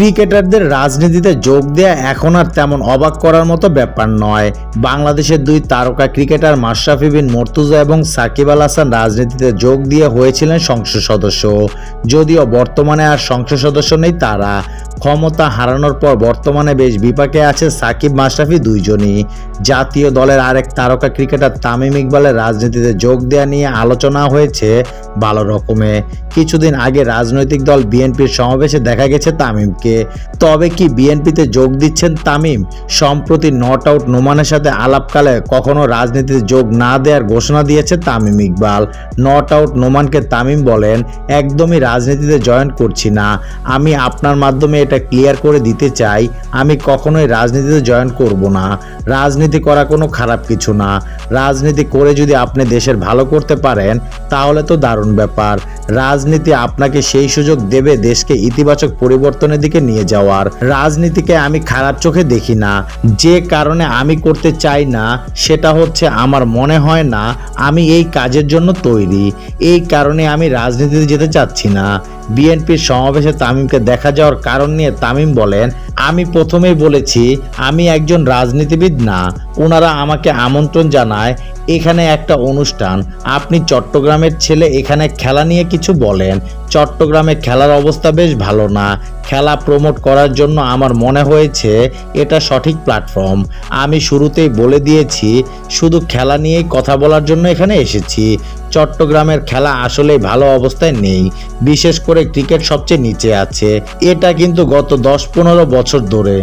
ক্রিকেটারদের রাজনীতিতে যোগ দেওয়া এখন আর তেমন অবাক করার মতো ব্যাপার নয়। বাংলাদেশের দুই তারকা ক্রিকেটার মাশরাফি বিন মর্তুজা এবং সাকিব আল হাসান রাজনীতিতে যোগ দিয়ে হয়েছিলেন সংসদ সদস্য। যদিও বর্তমানে আর সংসদ সদস্য নেই তারা। ক্ষমতা হারানোর পর বর্তমানে বেশ বিপাকে আছে সাকিব মাশরাফি দুইজনই। জাতীয় দলের আরেক তারকা ক্রিকেটার তামিম ইকবালের রাজনীতিতে যোগ দেওয়া নিয়ে আলোচনা হয়েছে ভালো রকমে কিছুদিন আগে রাজনৈতিক দল বিএনপির সমাবেশে দেখা গেছে তামিমকে। তবে কি বিএনপিতে যোগ দিচ্ছেন তামিম? সম্প্রতি নট আউট নোমানের সাথে আলাপকালে কখনো রাজনীতিতে যোগ না দেওয়ার ঘোষণা দিয়েছে তামিম ইকবাল। নট আউট নোমানকে তামিম বলেন, একদমই রাজনীতিতে জয়েন করছি না। আমি আপনার মাধ্যমে এটা ক্লিয়ার করে দিতে চাই, আমি কখনোই রাজনীতিতে জয়েন করব না। রাজনীতি করা কোনো খারাপ কিছু না। রাজনীতি করে যদি আপনি দেশের ভালো করতে পারেন, তাহলে তো দারুণ ব্যাপার। রাজনীতি আপনাকে সেই সুযোগ দেবে দেশকে ইতিবাচক পরিবর্তনের দিকে নিয়ে যাওয়ার। রাজনীতিকে আমি খারাপ চোখে দেখি না। যে কারণে আমি করতে চাই না, সেটা হচ্ছে আমার মনে হয় না আমি এই কাজের জন্য তৈরি। এই কারণে আমি রাজনীতিতে যেতে চাচ্ছি না। বিএনপির সমাবেশে তামিমকে দেখা যাওয়ার কারণ নিয়ে তামিম বলেন, আমি প্রথমেই বলেছি, আমি একজন রাজনীতিবিদ না। ওনারা আমাকে আমন্ত্রণ জানায়, এখানে একটা অনুষ্ঠান। আপনি চট্টগ্রামের ছেলে এখানে খেলা নিয়ে কিছু বলেন। চট্টগ্রামে খেলার অবস্থা বেশ ভালো না। খেলা প্রমোট করার জন্য আমার মনে হয়েছে এটা সঠিক প্ল্যাটফর্ম আমি শুরুতেই বলে দিয়েছি, শুধু খেলা নিয়েই কথা বলার জন্য এখানে এসেছি। চট্টগ্রামের খেলা আসলেই ভালো অবস্থায় নেই, বিশেষ করে ক্রিকেট সবচেয়ে নিচে আছে। এটা কিন্তু গত দশ পনেরো বছর ধরে।